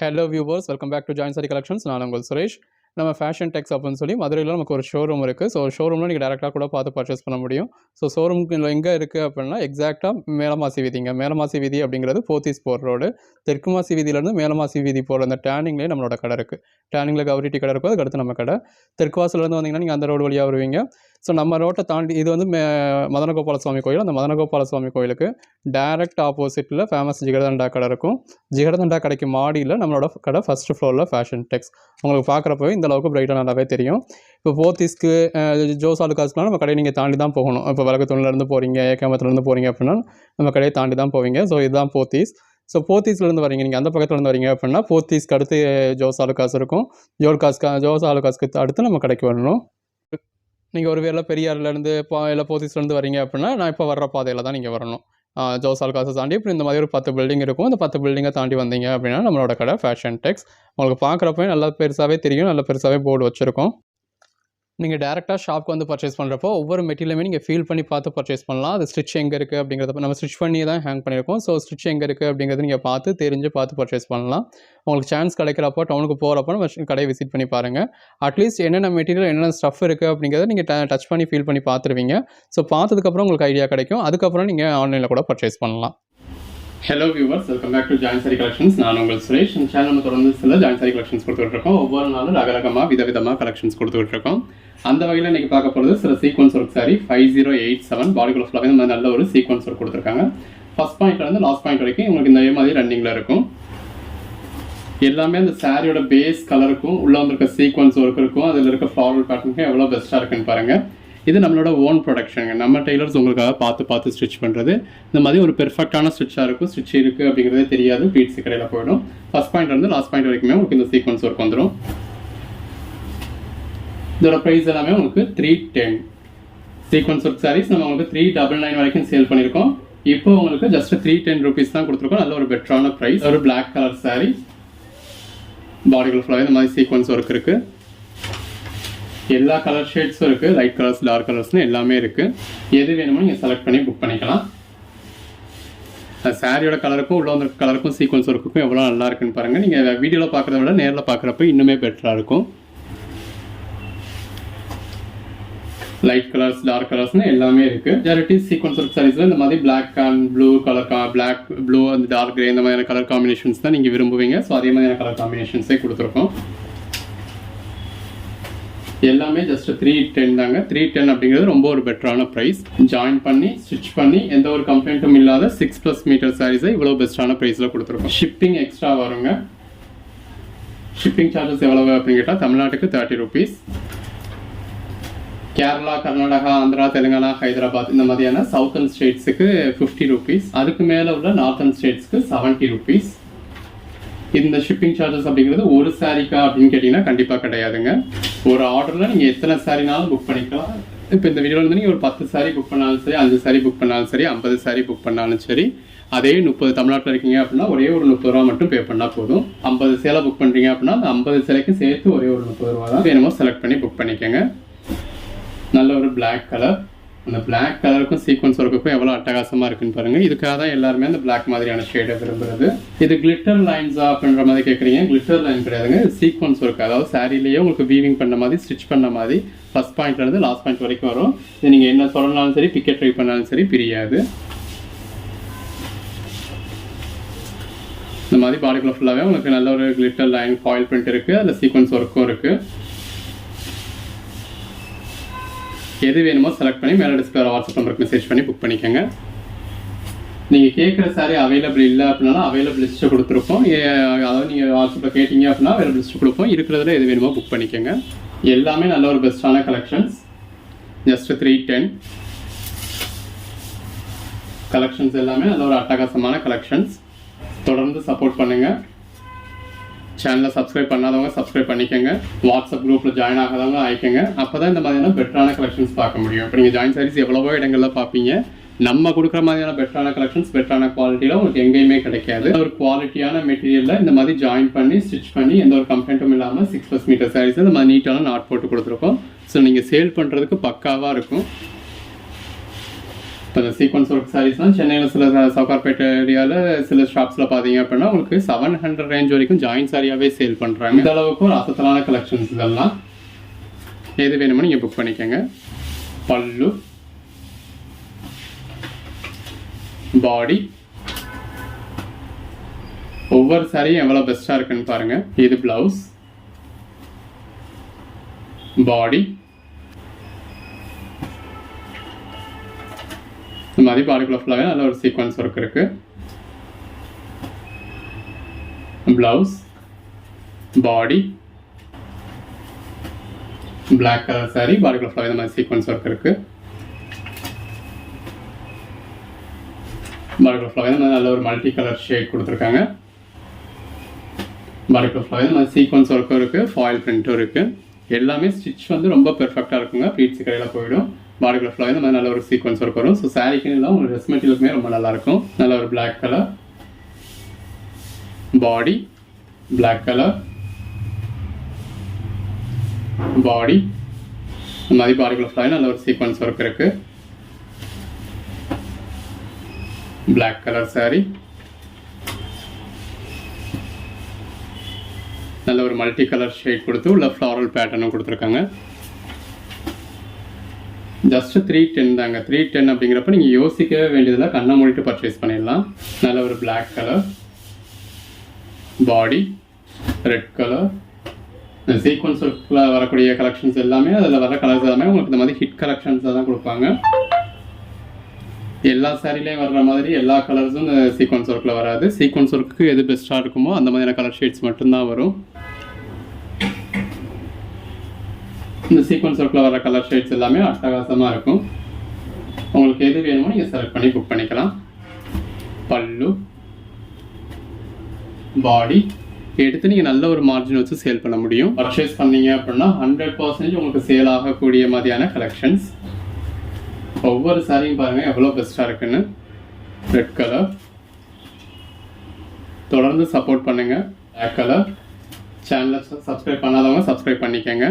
Hello viewers welcome back to join saree collections நான் உங்கள் சுரேஷ். நம்ம ஃபேஷன் டெக்ஸ் அப்படின்னு சொல்லி மதுரையில் நமக்கு ஒரு ஷோரூம் இருக்குது ஸோ ஷோரூமில் நீங்கள் டேரெக்டாக கூட பார்த்து பர்ச்சேஸ் பண்ண முடியும். ஸோ ஷோரூமுக்கு எங்கே இருக்குது அப்படின்னா எக்ஸாக்டாக மேலமாசி வீதிங்க. மேலமாசி வீதி அப்படிங்கிறது போத்தீஸ் போர் ரோடு தெற்கு மாசி வீதியிலேருந்து மேலமாசி வீதி போகிற அந்த டேனிங்லேயே நம்மளோட கடை இருக்குது டேனிங்கில் கவரிட்டி கடை இருக்கும். அதுக்கு அடுத்து நம்ம கடை. தெற்குவாசலேருந்து வந்தீங்கன்னா நீங்கள் அந்த ரோடு வழியாக வருவீங்க. ஸோ நம்ம ரோட்டை தாண்டி இது வந்து மே மதனகோபால சுவாமி கோயில். அந்த மதனகோபால சுவாமி கோயிலுக்கு டைரக்ட் ஆப்போசிட்டில் ஃபேமஸ் ஜிகரதண்டா கடை இருக்கும். ஜிகரதண்டா கடைக்கு மாடியில் நம்மளோட கடை ஃபஸ்ட்டு ஃப்ளோரில் ஃபேஷன் டெக்ஸ் உங்களுக்கு பார்க்குறப்பவே இந்த அளவுக்கு பிரைட்டாக நல்லாவே தெரியும். இப்போ போத்தீஸ்க்கு ஜோசாலுக்காஸ்க்குலாம் நம்ம கடையை நீங்கள் தாண்டி தான் போகணும். இப்போ வழக்கத்துலேருந்து போகிறீங்க ஏகாமத்துலேருந்து போகிறீங்க அப்படின்னா நம்ம கடையை தாண்டி தான் போவீங்க. ஸோ இதுதான் போத்தீஸ். ஸோ போத்தீஸ்லேருந்து வரீங்க. நீங்கள் அந்த பக்கத்துலேருந்து வரீங்க அப்படின்னா போத்தீஸ்க்கு அடுத்து ஜோஸ் ஆலுக்காஸ் இருக்கும். ஜோல்காஸ்க்கு ஜோஸ் ஆலுக்காஸ்க்கு அடுத்து நம்ம கடைக்கு வரணும். நீங்கள் ஒருவேளை பெரியார்லேருந்து இப்போ இல்லை போத்தீஸ்லேருந்து வரீங்க அப்படின்னா நான் இப்போ வர்ற பாதையில் தான் நீங்கள் வரணும். ஜோஸ் ஆல்காஸை தாண்டி இப்போ இந்த மாதிரி ஒரு பத்து பில்டிங் இருக்கும். அந்த பத்து பில்டிங்கை தாண்டி வந்தீங்க அப்படின்னா நம்மளோட கடை ஃபேஷன் டெக்ஸ் உங்களுக்கு பார்க்குறப்பவே நல்லா பெருசாகவே தெரியும். நல்லா பெருசாகவே போர்டு வச்சுருக்கோம். நீங்கள் டேரெக்டாக ஷாப்க்கு வந்து பர்ச்சேஸ் பண்ணுறப்போ ஒவ்வொரு மெட்டீரியலுமே நீங்கள் ஃபீல் பண்ணி பார்த்து பர்ச்சேஸ் பண்ணலாம். அது ஸ்டிச் எங்கே இருக்குது அப்படிங்கிறத நம்ம ஸ்டிச் பண்ணி தான் ஹேங் பண்ணியிருக்கோம். ஸோ ஸ்டிச் எங்கே இருக்குது அப்படிங்கிறது நீங்கள் பார்த்து தெரிஞ்சு பார்த்து பர்ச்சேஸ் பண்ணலாம். உங்களுக்கு சான்ஸ் கிடைக்கிறப்போ டவுனுக்கு போகிறப்போ நம்ம கடையை விசிட் பண்ணி பாருங்கள் அட்லீஸ்ட் என்னென்ன மெட்டீரியல் என்னென்ன ஸ்டஃப் இருக்குது அப்படிங்கிறத நீங்கள் டச் பண்ணி ஃபீல் பண்ணி பார்த்துருவீங்க. ஸோ பார்த்ததுக்கப்புறம் உங்களுக்கு ஐடியா கிடைக்கும். அதுக்கப்புறம் நீங்கள் ஆன்லைனில் கூட பர்ச்சேஸ் பண்ணலாம். Hello viewers welcome back to join saree collections நான் உங்கள் சுரேஷ். இந்த சேனல் தொடர்ந்து சில ஜாயின் சாரி கலெக்ஷன்ஸ் கொடுத்துட்ருக்கோம் ஒவ்வொரு நாளும் ரகரகமாக விதவிதமாக கலெக்ஷன்ஸ் கொடுத்துட்ருக்கோம் அந்த வகையில் இன்றைக்கி பார்க்க போகிறது சில sequence work saree five zero eight seven பாடிக்குள்ள ஃபுல்லாக இந்த நல்ல ஒரு சீக்வன்ஸ் ஒர்க் கொடுத்துருக்காங்க. ஃபர்ஸ்ட் பாயிண்ட்லேருந்து லாஸ்ட் பாயிண்ட் வரைக்கும் உங்களுக்கு இந்த மாதிரி ரன்னிங்கில் இருக்கும். எல்லாமே அந்த சாரியோட பேஸ் கலருக்கும் உள்ளே வந்திருக்க சீக்வன்ஸ் ஒர்க் இருக்கும் அதில் இருக்க ஃப்ளாரல் பேட்டர்னுக்கும் எவ்வளோ பெஸ்ட்டாக இருக்குன்னு பாருங்கள் இது நம்மளோட ஓன் ப்ரொடக்ஷனுங்க நம்ம டெய்லர்ஸ் உங்களுக்காக பார்த்து பார்த்து ஸ்டிச் பண்ணுறது இந்த மாதிரி ஒரு பெர்ஃபெக்டான ஸ்டிச்சாக இருக்கும். ஸ்டிச் இருக்குது அப்படிங்கிறதே தெரியாது. பீட்ஸ் கடையில் போயிடும். ஃபஸ்ட் பாயிண்ட்லேருந்து லாஸ்ட் பாயிண்ட் வரைக்குமே உங்களுக்கு இந்த சீக்வன்ஸ் ஒர்க் வந்துடும் இதோட ப்ரைஸ் எல்லாமே உங்களுக்கு three ten sequence work sarees நம்ம உங்களுக்கு த்ரீ டபுள் நைன் வரைக்கும் சேல் பண்ணியிருக்கோம். இப்போ உங்களுக்கு ஜஸ்ட் த்ரீ டென் ருபீஸ் தான் கொடுத்துருக்கோம். நல்ல ஒரு பெட்டரான ப்ரைஸ் ஒரு பிளாக் கலர் சாரீ பாடிக்குள்ள ஃபுல்லாக இந்த மாதிரி சீக்வன்ஸ் ஒர்க் இருக்குது எல்லா கலர் ஷேட்ஸும் இருக்குது லைட் கலர்ஸ் டார்க் கலர்ஸ்னு எல்லாமே இருக்குது எது வேணுமோ நீங்கள் செலக்ட் பண்ணி புக் பண்ணிக்கலாம். சாரியோட கலருக்கும் உள்ள வந்து கலருக்கும் சீக்வன்ஸ் ஒர்க்குக்கும் எவ்வளோ நல்லா இருக்குன்னு பாருங்கள் நீங்கள் வீடியோவில் பார்க்குறத விட நேரில் பார்க்குறப்ப இன்னுமே பெட்டராக இருக்கும். லைட் கலர்ஸ் டார்க் கலர்ஸ்னு எல்லாமே இருக்குது மெஜாரிட்டி சீக்வன்ஸ் ஒர்க் சாரீஸில் இந்த மாதிரி பிளாக் அண்ட் ப்ளூ கலர் கா பிளாக் ப்ளூ அந்த டார்க் கிரே இந்த மாதிரியான கலர் காம்பினேஷன்ஸ் தான் நீங்கள் விரும்புவீங்க. ஸோ அதே மாதிரியான கலர் காம்பினேஷன்ஸே கொடுத்துருக்கோம். எல்லாமே ஜஸ்ட் த்ரீ டென் தாங்க. த்ரீ டென் அப்படிங்கிறது ரொம்ப ஒரு பெட்டரான ப்ரைஸ் ஜாயின் பண்ணி ஸ்டிச் பண்ணி எந்த ஒரு கம்ப்ளைண்ட்டும் இல்லாத சிக்ஸ் ப்ளஸ் மீட்டர் சாரீஸை இவ்வளோ பெஸ்ட்டான ப்ரைஸில் கொடுத்துருக்கோம். ஷிப்பிங் எக்ஸ்ட்ரா வருங்க. ஷிப்பிங் சார்ஜஸ் எவ்வளவு அப்படின்னு கேட்டால் தமிழ்நாட்டுக்கு தேர்ட்டி ருபீஸ் கேரளா கர்நாடகா ஆந்திரா தெலுங்கானா ஹைதராபாத் இந்த மாதிரியான சவுத்தர்ன் ஸ்டேட்ஸுக்கு ஃபிஃப்டி ருபீஸ் அதுக்கு மேலே உள்ள நார்த்தர்ன் ஸ்டேட்ஸ்க்கு செவன்ட்டி ருபீஸ் இந்த ஷிப்பிங் சார்ஜஸ் அப்படிங்கிறது ஒரு சாரிக்கா அப்படின்னு கேட்டிங்கன்னா கண்டிப்பாக கிடையாதுங்க. ஒரு ஆர்டரில் நீங்கள் எத்தனை சாரினாலும் புக் பண்ணிக்கலாம். இப்போ இந்த வீடியோவில் வந்து நீங்கள் ஒரு பத்து சாரி புக் பண்ணாலும் சரி அஞ்சு சாரி புக் பண்ணாலும் சரி ஐம்பது சாரி புக் பண்ணாலும் சரி அதே முப்பது தமிழ்நாட்டில் இருக்கீங்க அப்படின்னா ஒரே ஒரு முப்பது ரூபா மட்டும் பே பண்ணால் போதும். ஐம்பது சேலை புக் பண்ணுறீங்க அப்படின்னா அந்த ஐம்பது சிலைக்கு சேர்த்து ஒரே ஒரு முப்பது ரூபா தான் வேணுமோ செலக்ட் பண்ணி புக் பண்ணிக்கோங்க. நல்ல ஒரு பிளாக் கலர் அந்த பிளாக் கலருக்கும் சீக்வன்ஸ் ஒர்க்குக்கும் எவ்வளோ அட்டகாசமாக இருக்குன்னு பாருங்கள் இதுக்காக தான் எல்லாருமே அந்த பிளாக் மாதிரியான ஷேடை விரும்புறது. இது கிளிட்டர் லைன்ஸா அப்படின்ற மாதிரி கேட்குறீங்க கிளிட்டர் லைன் கிடையாதுங்க. சீக்வன்ஸ் ஒர்க் அதாவது சாரிலேயே உங்களுக்கு வீவிங் பண்ண மாதிரி ஸ்டிச் பண்ண மாதிரி ஃபர்ஸ்ட் பாயிண்ட்லேருந்து லாஸ்ட் பாயிண்ட் வரைக்கும் வரும். இது நீங்கள் என்ன சொல்லனாலும் சரி பிக்கெட் ட்ரை பண்ணாலும் சரி பிரியாது. இந்த மாதிரி பாடிக்குள்ள ஃபுல்லாகவே உங்களுக்கு நல்ல ஒரு கிளிட்டர் லைன் ஃபாயில் பிரிண்ட் இருக்குது அதில் சீக்வன்ஸ் ஒர்க்கும் இருக்குது எது வேணுமோ செலக்ட் பண்ணி மேலே டிஸ்பிளே வாட்ஸ்அப் நம்பருக்கு மெசேஜ் பண்ணி புக் பண்ணிக்கோங்க. நீங்கள் கேட்குற சாரி அவைலபிள் இல்லை அப்படின்னா அவைலபிள் லிஸ்ட்டு கொடுத்துருப்போம். அதாவது நீங்கள் வாட்ஸ்அப்பில் கேட்டிங்க அப்படின்னா அவைலபிள் லிஸ்ட் கொடுப்போம். இருக்கிறதுல எது வேணுமோ புக் பண்ணிக்கோங்க. எல்லாமே நல்ல ஒரு பெஸ்ட்டான collections just three ten collections எல்லாமே நல்ல ஒரு அட்டகாசமான கலெக்ஷன்ஸ் தொடர்ந்து சப்போர்ட் பண்ணுங்கள் சேனலை சப்ஸ்கிரைப் பண்ணாதவங்க சப்ஸ்கிரைப் பண்ணிக்கோங்க. வாட்ஸ்அப் குரூப்பில் ஜாயின் ஆகாதவங்க ஆயிக்கோங்க. அப்போ தான் இந்த மாதிரியான பெட்டரான கலெக்ஷன்ஸ் பார்க்க முடியும். இப்போ நீங்கள் ஜாயின் சாரீஸ் எவ்வளவோ இடங்களில் பார்ப்பீங்க. நம்ம கொடுக்குற மாதிரியான பெட்டரான கலெக்ஷன்ஸ் பெட்டரான குவாலிட்டியில் உங்களுக்கு எங்கேயுமே கிடைக்காது. ஒரு குவாலிட்டியான மெட்டீரியலில் இந்த மாதிரி ஜாயின் பண்ணி ஸ்டிச் பண்ணி எந்த ஒரு கம்ப்ளைண்ட்டும் இல்லாமல் சிக்ஸ் ப்ளஸ் மீட்டர் சாரீஸ் இந்த மாதிரி நீட்டான நாட் போட்டு கொடுத்துருக்கோம். ஸோ நீங்கள் சேல் பண்ணுறதுக்கு பக்காவாக இருக்கும். இப்போ இந்த சீக்வன்ஸ் ஒர்க் சாரீஸ்லாம் சென்னையில் சில சவுகார்பேட்டை ஏரியாவில் சில ஷாப்ஸில் பார்த்தீங்க அப்படின்னா உங்களுக்கு செவன் ஹண்ட்ரட் ரேஞ்ச் வரைக்கும் ஜாயின் சாரியாகவே சேல் பண்ணுறாங்க இந்த அளவுக்கு ஒரு அசத்தலான கலெக்ஷன்ஸ் இதெல்லாம். எது வேணுமோ நீங்கள் புக் பண்ணிக்கோங்க. பல்லு. பாடி ஒவ்வொரு சாரியும் எவ்வளோ பெஸ்ட்டாக இருக்குன்னு பாருங்கள் இது ப்ளவுஸ் பாடி இந்த மாதிரி பாடிக்குள்ள ஃபுல்லாகவே நல்ல ஒரு சீக்வன்ஸ் ஒர்க் இருக்கு. Blouse body black colour saree பாடிக்குள்ள ஃபுல்லாக இந்த மாதிரி சீக்வன்ஸ் ஒர்க் இருக்கு. பாடிக்குள்ள ஃபுல்லாகவே மாதிரி நல்ல ஒரு மல்டி கலர் ஷேட் கொடுத்துருக்காங்க பாடிக்குள்ள ஃபுல்லாகவே இந்த மாதிரி சீக்வன்ஸ் ஒர்க்கும் இருக்கு ஃபாயில் பிரிண்ட்டும் இருக்கு. எல்லாமே ஸ்டிச் வந்து ரொம்ப பெர்ஃபெக்டாக இருக்குங்க. ப்ளீட்ஸ் கடையில் போயிடும். பாடிக்குள்ள ஃபுல்லாகவே இந்த மாதிரி நல்ல ஒரு சீக்வன்ஸ் ஒர்க் வரும். ஸோ சாரிக்குன்னு இல்லை உங்களுக்கு ட்ரெஸ் மெட்டீரியலுக்குமே ரொம்ப நல்லா இருக்கும் நல்ல ஒரு black colour body black colour body இந்த மாதிரி பாடி ஃபுல்லாகவே நல்ல ஒரு சீக்வன்ஸ் ஒர்க் இருக்கு. Black colour saree. நல்ல ஒரு மல்டி கலர் ஷேட் கொடுத்து உள்ள ஃப்ளாரல் பேட்டர்னும் கொடுத்துருக்காங்க. ஜஸ்ட் த்ரீ டென் தாங்க. த்ரீ டென் அப்படிங்கிறப்ப நீங்கள் யோசிக்கவே வேண்டியதில்லை கண்ணை மூடிட்டு பர்ச்சேஸ் பண்ணிடலாம். நல்ல ஒரு black colour body red colour இந்த வரக்கூடிய கலெக்ஷன்ஸ் எல்லாமே அதில் வர கலர்ஸ் எல்லாமே உங்களுக்கு இந்த மாதிரி ஹிட் கலெக்ஷன்ஸாக தான் கொடுப்பாங்க. எல்லா சாரிலையும் வர்ற மாதிரி எல்லா கலர்ஸும் இந்த சீக்வன்ஸ் ஒர்க்கில் வராது. சீக்வன்ஸ் ஒர்க்கு எது பெஸ்ட்டாக இருக்குமோ அந்த மாதிரியான கலர் ஷேட்ஸ் மட்டும்தான் வரும். இந்த சீக்வன்ஸ் ஒர்க்கில் வர கலர் ஷேட்ஸ் எல்லாமே அட்டகாசமாக இருக்கும். உங்களுக்கு எது வேணுமோ நீங்கள் செலக்ட் பண்ணி புக் பண்ணிக்கலாம். பல்லு பாடி எடுத்து நீங்கள் நல்ல ஒரு மார்ஜின் வச்சு சேல் பண்ண முடியும். பர்ச்சேஸ் பண்ணீங்க அப்படின்னா ஹண்ட்ரட் பர்சன்டேஜ் உங்களுக்கு சேல் ஆகக்கூடிய மாதிரியான கலெக்ஷன்ஸ் ஒவ்வொரு சாரியும் பாருங்கள் எவ்வளோ பெஸ்ட்டாக இருக்குன்னு. ரெட் கலர் தொடர்ந்து சப்போர்ட் பண்ணுங்கள் பிளாக் கலர் சேனலை சப்ஸ்கிரைப் பண்ணாதவங்க சப்ஸ்கிரைப் பண்ணிக்கோங்க.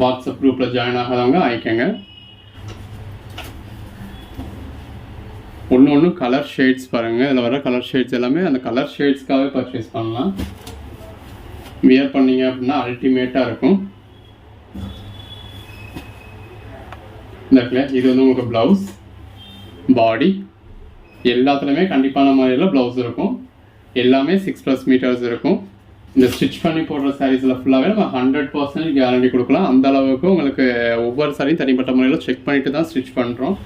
வாட்ஸ்அப் குரூப்பில் ஜாயின் ஆகாதவங்க ஆயிக்கங்க ஒன்று ஒன்று கலர் ஷேட்ஸ் பாருங்கள் இதில் வர கலர் ஷேட்ஸ் எல்லாமே அந்த கலர் ஷேட்ஸ்க்காகவே பர்ச்சேஸ் பண்ணலாம். வியர் பண்ணீங்க அப்படின்னா அல்டிமேட்டாக இருக்கும். இந்த இது வந்து உங்களுக்கு ப்ளவுஸ் பாடி எல்லாத்துலேயுமே கண்டிப்பான மாதிரியில் ப்ளவுஸ் இருக்கும். எல்லாமே சிக்ஸ் ப்ளஸ் மீட்டர்ஸ் இருக்கும். இந்த ஸ்டிச் பண்ணி போடுற சாரீஸில் ஃபுல்லாகவே நம்ம ஹண்ட்ரட் பர்சன்ட் கேரண்டி கொடுக்கலாம். அந்த அளவுக்கு உங்களுக்கு ஒவ்வொரு சாரியும் தனிப்பட்ட முறையில் செக் பண்ணிட்டு தான் ஸ்டிச் பண்ணுறோம்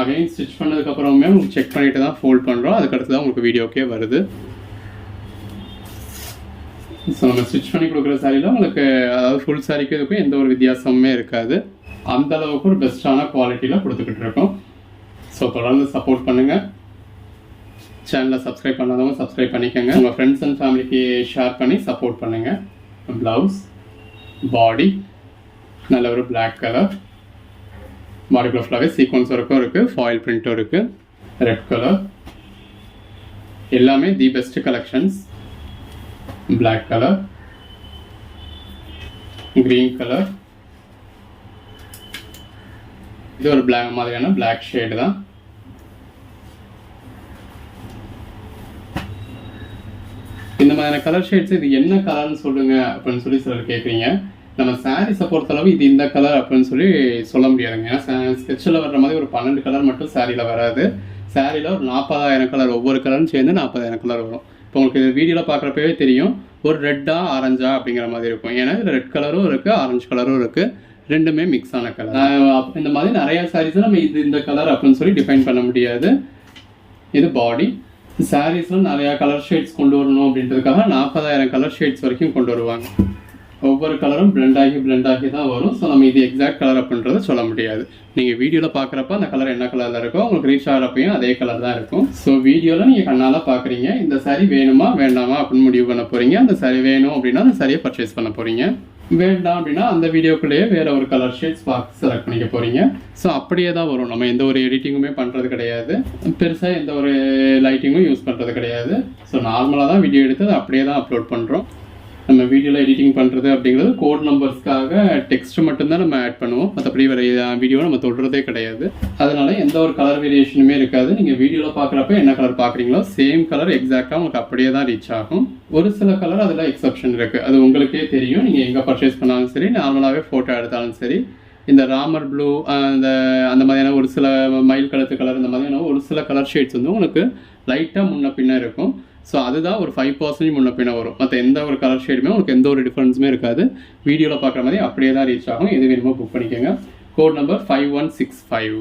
அகைன் ஸ்டிச் பண்ணதுக்கப்புறமே உங்களுக்கு செக் பண்ணிட்டு தான் ஃபோல்ட் பண்ணுறோம் அதுக்கடுத்து தான் உங்களுக்கு வீடியோக்கே வருது. ஸோ நம்ம ஸ்டிச் பண்ணி கொடுக்குற சாரியில் உங்களுக்கு அதாவது ஃபுல் சாரிக்கு இதுக்கும் எந்த ஒரு வித்தியாசமுமே இருக்காது. அந்த அளவுக்கு ஒரு பெஸ்ட்டான குவாலிட்டியில் கொடுத்துக்கிட்டு இருக்கோம். ஸோ தொடர்ந்து சப்போர்ட் பண்ணுங்கள் சேனலை சப்ஸ்கிரைப் பண்ணாதவங்க சப்ஸ்கிரைப் பண்ணிக்கோங்க. உங்கள் ஃப்ரெண்ட்ஸ் அண்ட் ஃபேமிலிக்கு ஷேர் பண்ணி சப்போர்ட் பண்ணுங்கள் ப்ளவுஸ் பாடி நல்ல ஒரு பிளாக் கலர் பாடிக்குள்ள ஃபுல்லாகவே சீக்வன்ஸ் ஒர்க்கும் இருக்குது ஃபாயில் பிரிண்ட்டும் இருக்குது ரெட் கலர் எல்லாமே the best collections black colour green colour இது ஒரு பிளாக் மாதிரியான பிளாக் ஷேடு தான். நம்ம கலர் ஷேட்ஸ் இது என்ன கலர்னு சொல்லுங்க அப்படின்னு சொல்லி சிலர் கேட்குறீங்க. நம்ம சாரீஸை பொறுத்தளவு இது இந்த கலர் அப்படின்னு சொல்லி சொல்ல முடியாதுங்க. ஏன்னா ஸ்கெட்சில் வர்ற மாதிரி ஒரு பன்னெண்டு கலர் மட்டும் சாரியில் வராது. சாரியில் ஒரு நாற்பதாயிரம் கலர் ஒவ்வொரு கலரும் சேர்ந்து நாற்பதாயிரம் கலர் வரும். இப்போ உங்களுக்கு இது வீடியோவில் பார்க்குறப்பவே தெரியும். ஒரு ரெட்டா ஆரஞ்சா அப்படிங்கிற மாதிரி இருக்கும். ஏன்னா இதில் ரெட் கலரும் இருக்குது ஆரஞ்சு கலரும் இருக்குது ரெண்டுமே மிக்ஸ் ஆன கலர் இந்த மாதிரி நிறைய சாரீஸை நம்ம இது இந்த கலர் அப்படின்னு சொல்லி டிஃபைன் பண்ண முடியாது. இது பாடி சாரீஸில் நிறையா கலர் ஷேட்ஸ் கொண்டு வரணும் அப்படின்றதுக்காக நாற்பதாயிரம் கலர் ஷேட்ஸ் வரைக்கும் கொண்டு வருவாங்க. ஒவ்வொரு கலரும் பிளெண்ட் ஆகி பிளெண்ட் ஆகி தான் வரும். ஸோ நம்ம இது எக்ஸாக்ட் கலர் அப்படின்றத சொல்ல முடியாது. நீங்கள் வீடியோவில் பார்க்குறப்ப அந்த கலர் என்ன கலரில் இருக்கோ உங்களுக்கு ரீச் ஆகிறப்பையும் அதே கலர் தான் இருக்கும். ஸோ வீடியோவில் நீங்கள் கண்ணால் பார்க்குறீங்க இந்த சாரி வேணுமா வேண்டாமா அப்படின்னு முடிவு பண்ண போகிறீங்க அந்த சாரி வேணும் அப்படின்னா அந்த சாரியை பர்ச்சேஸ் பண்ண போகிறீங்க வேண்டாம் அப்படின்னா அந்த வீடியோக்குள்ளேயே வேறு ஒரு கலர் ஷேட்ஸ் பார்க்க செலக்ட் பண்ணிக்க போகிறீங்க ஸோ அப்படியே தான் வரும். நம்ம எந்த ஒரு எடிட்டிங்குமே பண்ணுறது கிடையாது. பெருசாக எந்த ஒரு லைட்டிங்கும் யூஸ் பண்ணுறது கிடையாது. ஸோ நார்மலாக தான் வீடியோ எடுத்து அதை அப்படியே தான் அப்லோட் பண்ணுறோம் நம்ம வீடியோவில் எடிட்டிங் பண்ணுறது அப்படிங்கிறது கோட் நம்பர்ஸ்க்காக டெக்ஸ்ட் மட்டும்தான் நம்ம ஆட் பண்ணுவோம். மற்றபடி வேறு வீடியோ நம்ம தொடுறதே கிடையாது. அதனால எந்த ஒரு கலர் வேரியேஷனுமே இருக்காது. நீங்கள் வீடியோவில் பார்க்குறப்ப என்ன கலர் பார்க்குறீங்களோ சேம் கலர் எக்ஸாக்டாக உங்களுக்கு அப்படியே தான் ரீச் ஆகும். ஒரு சில கலர் அதில் எக்ஸப்ஷன் இருக்குது அது உங்களுக்கே தெரியும். நீங்கள் எங்கே பர்ச்சேஸ் பண்ணாலும் சரி நார்மலாகவே ஃபோட்டோ எடுத்தாலும் சரி இந்த ராமர் ப்ளூ அந்த அந்த மாதிரியான ஒரு சில மயில் கழுத்து கலர் இந்த மாதிரியான ஒரு சில கலர் ஷேட்ஸ் வந்து உங்களுக்கு லைட்டாக முன்ன பின்ன இருக்கும். ஸோ அதுதான் ஒரு ஃபைவ் பர்சன்டேஜ் முன்ன பின்ன வரும். மற்ற எந்த ஒரு கலர் ஷேடுமே உங்களுக்கு எந்த ஒரு டிஃப்ரென்ஸுமே இருக்காது. வீடியோவில் பார்க்குற மாதிரி அப்படியே தான் ரீச் ஆகும். எது வேணுமோ புக் பண்ணிக்கோங்க. Code number five one six five